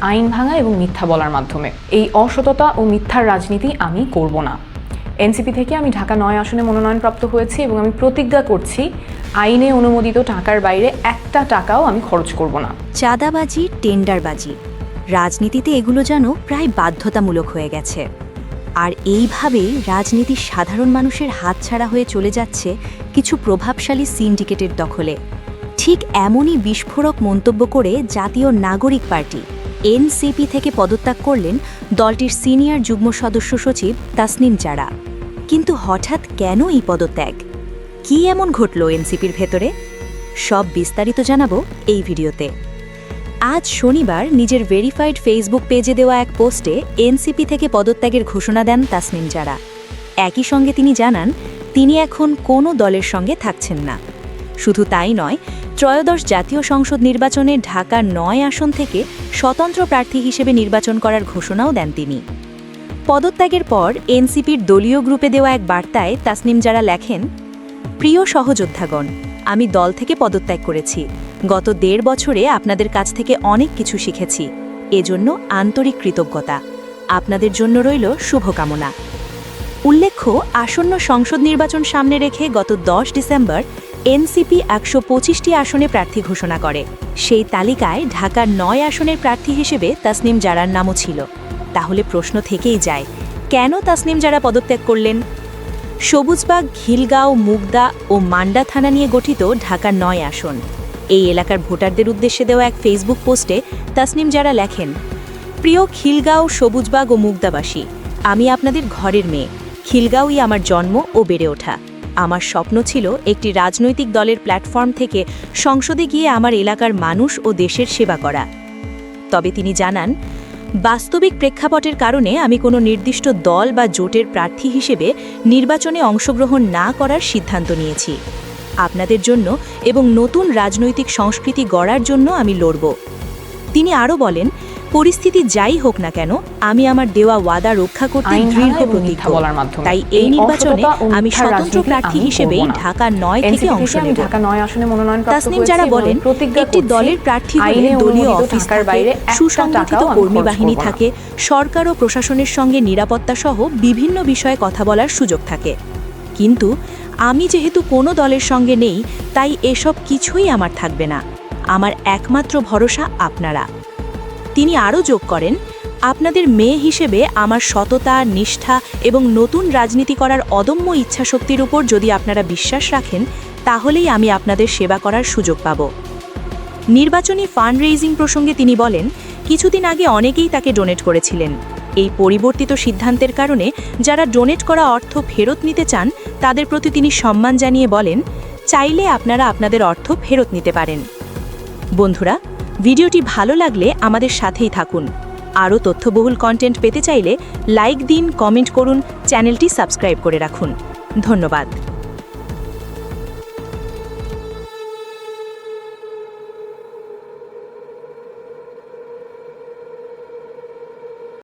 আইন ভাঙা এবং মিথ্যা বলার মাধ্যমে। এই অসততা ও মিথ্যার রাজনীতি আমি করব না। এনসিপি থেকে আমি ঢাকা নয় আসনে মনোনয়নপ্রাপ্ত হয়েছি এবং আমি প্রতিজ্ঞা করছি, আইনে অনুমোদিত টাকার বাইরে একটা টাকাও আমি খরচ করব না। চাঁদাবাজি, টেন্ডারবাজি। রাজনীতিতে এগুলো যেন প্রায় বাধ্যতামূলক হয়ে গেছে। আর এইভাবেই রাজনীতি সাধারণ মানুষের হাতছাড়া হয়ে চলে যাচ্ছে কিছু প্রভাবশালী সিন্ডিকেটের দখলে। ঠিক এমনই বিস্ফোরক মন্তব্য করে জাতীয় নাগরিক পার্টি। এনসিপি থেকে পদত্যাগ করলেন দলটির সিনিয়র যুগ্ম সদস্য সচিব তাসনিম জারা। কিন্তু হঠাৎ কেন এই পদত্যাগ? কি এমন ঘটল এনসিপির ভেতরে? সব বিস্তারিত জানাব এই ভিডিওতে। আজ শনিবার নিজের ভেরিফাইড ফেসবুক পেজে দেওয়া এক পোস্টে এনসিপি থেকে পদত্যাগের ঘোষণা দেন তাসনিম জারা। একই সঙ্গে তিনি জানান, তিনি এখন কোনো দলের সঙ্গে থাকছেন না। শুধু তাই নয় ত্রয়োদশ জাতীয় সংসদ নির্বাচনে ঢাকার নয় আসন থেকে স্বতন্ত্র প্রার্থী হিসেবে নির্বাচন করার ঘোষণাও দেন তিনি। পদত্যাগের পর এনসিপির দলীয় গ্রুপে দেওয়া এক বার্তায় তাসনিম যারা লেখেন, প্রিয় সহযোদ্ধাগণ, আমি দল থেকে পদত্যাগ করেছি। গত দেড় বছরে আপনাদের কাছ থেকে অনেক কিছু শিখেছি। এজন্য আন্তরিক কৃতজ্ঞতা। আপনাদের জন্য রইল শুভকামনা। উল্লেখ্য, আসন্ন সংসদ নির্বাচন সামনে রেখে গত দশ ডিসেম্বর এনসিপি একশো পঁচিশটি আসনে প্রার্থী ঘোষণা করে। সেই তালিকায় ঢাকার নয় আসনের প্রার্থী হিসেবে তাসনিম জারার নামও ছিল। তাহলে প্রশ্ন থেকেই যায়, কেন তাসনিম জারা পদত্যাগ করলেন? সবুজবাগ খিলগাঁও মুগদা ও মান্ডা থানা নিয়ে গঠিত ঢাকার নয় আসন। এই এলাকার ভোটারদের উদ্দেশ্যে দেওয়া এক ফেসবুক পোস্টে তাসনিম যারা লেখেন, প্রিয় খিলগাঁও সবুজবাগ ও মুগদাবাসী, আমি আপনাদের ঘরের মেয়ে। খিলগাঁওই আমার জন্ম ও বেড়ে ওঠা। আমার স্বপ্ন ছিল একটি রাজনৈতিক দলের প্ল্যাটফর্ম থেকে সংসদে গিয়ে আমার এলাকার মানুষ ও দেশের সেবা করা। তবে তিনি জানান, বাস্তবিক প্রেক্ষাপটের কারণে আমি কোনো নির্দিষ্ট দল বা জোটের প্রার্থী হিসেবে নির্বাচনে অংশগ্রহণ না করার সিদ্ধান্ত নিয়েছি। আপনাদের জন্য এবং নতুন রাজনৈতিক সংস্কৃতি গড়ার জন্য আমি লড়ব। তিনি আরও বলেন পরিস্থিতি যাই হোক না কেন আমি আমার দেওয়া ওয়াদা রক্ষা করতে দৃঢ় প্রতিজ্ঞ। তাই এই নির্বাচনে আমি স্বতন্ত্র প্রার্থী হিসেবেই ঢাকা নয় থেকে অংশ নেব। তাসনিম যারা বলেন একটি দলের প্রার্থী হলে দলীয় অফিস বাইরে সুসংগঠিত কর্মী বাহিনী থাকে সরকার ও প্রশাসনের সঙ্গে নিরাপত্তা সহ বিভিন্ন বিষয়ে কথা বলার সুযোগ থাকে। কিন্তু আমি যেহেতু কোনো দলের সঙ্গে নেই তাই এসব কিছুই আমার থাকবে না। আমার একমাত্র ভরসা আপনারা। তিনি আরও যোগ করেন, আপনাদের মেয়ে হিসেবে আমার সততা, নিষ্ঠা এবং নতুন রাজনীতি করার অদম্য ইচ্ছাশক্তির উপর যদি আপনারা বিশ্বাস রাখেন, তাহলেই আমি আপনাদের সেবা করার সুযোগ পাব। নির্বাচনী ফান্ড রেইজিং প্রসঙ্গে তিনি বলেন, কিছুদিন আগে অনেকেই তাকে ডোনেট করেছিলেন। এই পরিবর্তিত সিদ্ধান্তের কারণে যারা ডোনেট করা অর্থ ফেরত নিতে চান, তাদের প্রতি তিনি সম্মান জানিয়ে বলেন, চাইলে আপনারা আপনাদের অর্থ ফেরত নিতে পারেন। বন্ধুরা ভিডিওটি ভালো লাগলে আমাদের সাথেই থাকুন। আরও তথ্যবহুল কন্টেন্ট পেতে চাইলে লাইক দিন কমেন্ট করুন, চ্যানেলটি সাবস্ক্রাইব করে রাখুন। ধন্যবাদ।